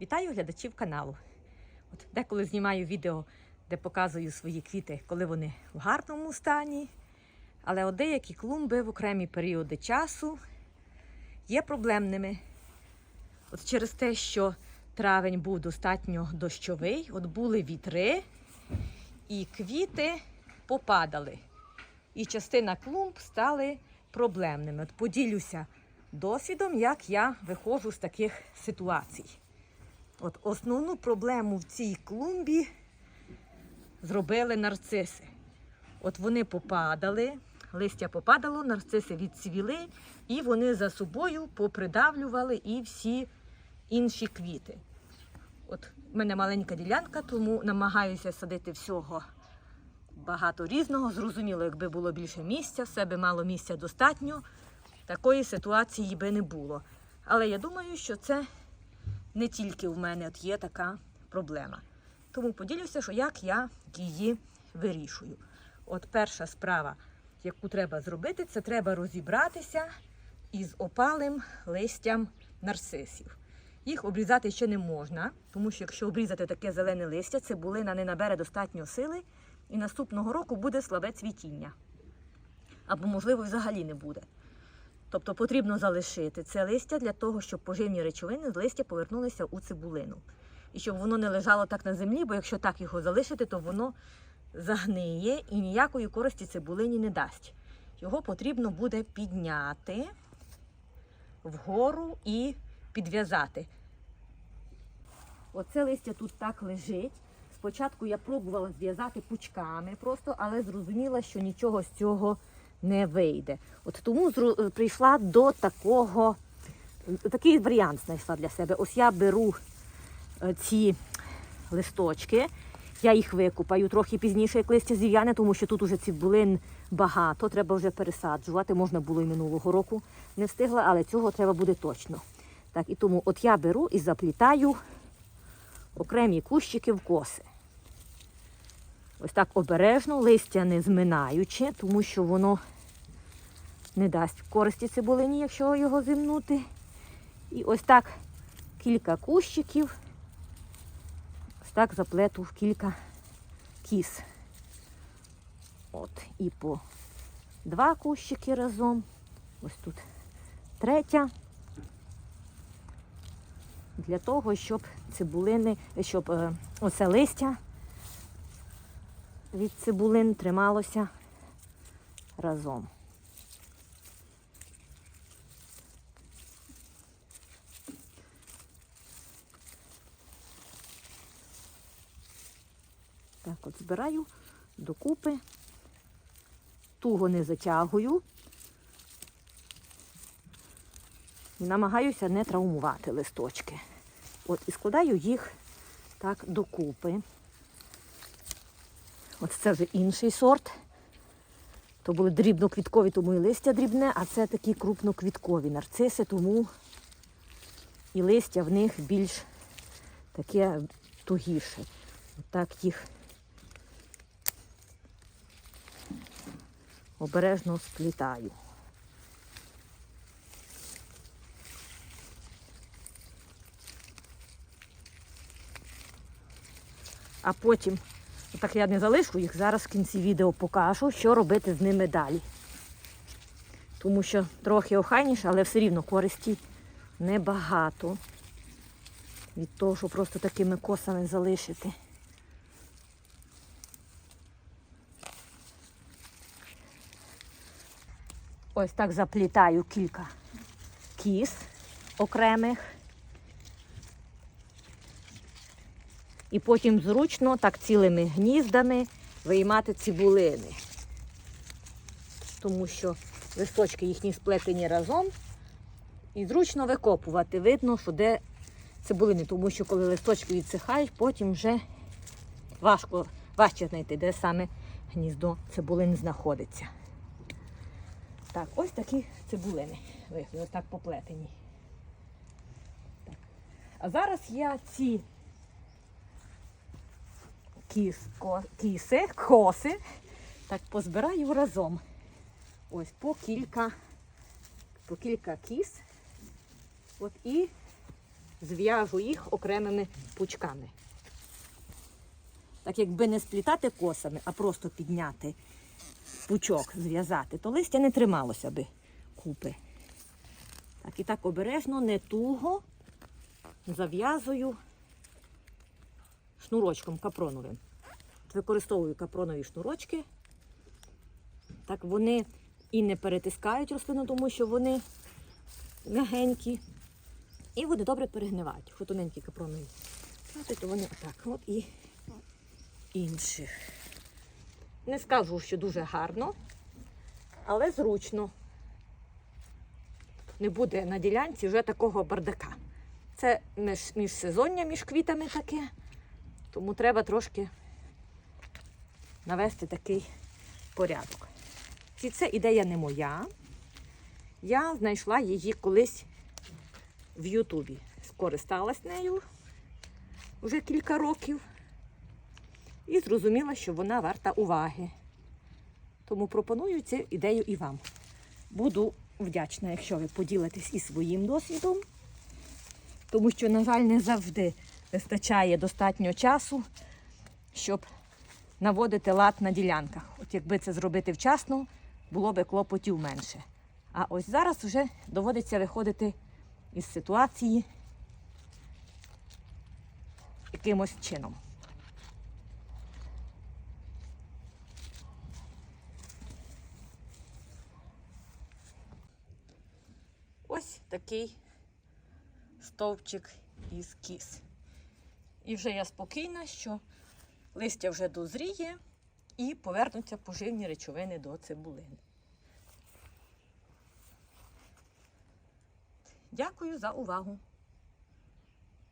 Вітаю глядачів каналу. От деколи знімаю відео, де показую свої квіти, коли вони в гарному стані. Але деякі клумби в окремі періоди часу є проблемними. От через те, що травень був достатньо дощовий, от були вітри, і квіти попадали. І частина клумб стали проблемними. От поділюся досвідом, як я виходжу з таких ситуацій. От основну проблему в цій клумбі зробили нарциси. От вони попадали, листя попадало, нарциси відцвіли, і вони за собою попридавлювали і всі інші квіти. От в мене маленька ділянка, тому намагаюся садити всього багато різного. Зрозуміло, якби було більше місця, себе мало місця достатньо, такої ситуації би не було. Але я думаю, що це не тільки в мене от є така проблема. Тому поділюся, що як я її вирішую. От перша справа, яку треба зробити, це треба розібратися із опалим листям нарцисів. Їх обрізати ще не можна, тому що якщо обрізати таке зелене листя, цибулина не набере достатньо сили, і наступного року буде слабе цвітіння. Або, можливо, взагалі не буде. Тобто потрібно залишити це листя для того, щоб поживні речовини з листя повернулися у цибулину. І щоб воно не лежало так на землі, бо якщо так його залишити, то воно загниє і ніякої користі цибулині не дасть. Його потрібно буде підняти вгору і підв'язати. Оце листя тут так лежить. Спочатку я пробувала зв'язати пучками просто, але зрозуміла, що нічого з цього не вийде. От тому зру- прийшла до такого, такий варіант знайшла для себе. Ось я беру е, ці листочки, я їх викупаю трохи пізніше, як листя зів'яне, тому що тут уже цибулин багато, треба вже пересаджувати. Можна було і минулого року не встигла, але цього треба буде точно. Так, і тому от я беру і заплітаю окремі кущики в коси. Ось так обережно, листя не зминаючи, тому що воно не дасть користі цибулині, якщо його зимнути. І ось так кілька кущиків, ось так заплету в кілька кіс. От, і по два кущики разом. Ось тут третя. Для того, щоб цибулини, щоб е, оце листя від цибулин трималося разом. Так, от збираю докупи, туго не затягую і намагаюся не травмувати листочки. От і складаю їх так докупи. От це вже інший сорт. То були дрібноквіткові, тому і листя дрібне, а це такі крупноквіткові нарциси, тому і листя в них більш таке тугіше. Так їх обережно сплітаю. А потім так я не залишу їх, зараз в кінці відео покажу, що робити з ними далі. Тому що трохи охайніше, але все рівно користі небагато від того, що просто такими косами залишити. Ось так заплітаю кілька кіс окремих. І потім зручно так цілими гніздами виймати цибулини. Тому що листочки їхні сплетені разом. І зручно викопувати. Видно, що де цибулини, тому що коли листочки відсихають, потім вже важко, важче знайти, де саме гніздо цибулин знаходиться. Так, ось такі цибулини. Вийшли, ось так поплетені. Так. А зараз я ці кіс, кіси, коси, так позбираю разом. Ось по кілька, по кілька кіс. От і зв'яжу їх окремими пучками. Так якби не сплітати косами, а просто підняти пучок, зв'язати, то листя не трималося би купи. Так, і так обережно, не туго зав'язую шнурочком капроновим. Використовую капронові шнурочки. Так вони і не перетискають рослину, тому що вони м'ягенькі. І вони добре перегнивають. Якщо тоненькі капронові. То вони отак. От і інших. Не скажу, що дуже гарно, але зручно. Не буде на ділянці вже такого бардака. Це між, міжсезоння між квітами таке, тому треба трошки навести такий порядок. І це ідея не моя. Я знайшла її колись в Ютубі. Скористалась нею вже кілька років і зрозуміла, що вона варта уваги. Тому пропоную цю ідею і вам. Буду вдячна, якщо ви поділитесь і своїм досвідом, тому що, на жаль, не завжди вистачає достатньо часу, щоб наводити лад на ділянках. От якби це зробити вчасно, було би клопотів менше. А ось зараз вже доводиться виходити із ситуації якимось чином. Ось такий стовпчик із кіз. І вже я спокійна, що листя вже дозріє і повернуться поживні речовини до цибулини. Дякую за увагу!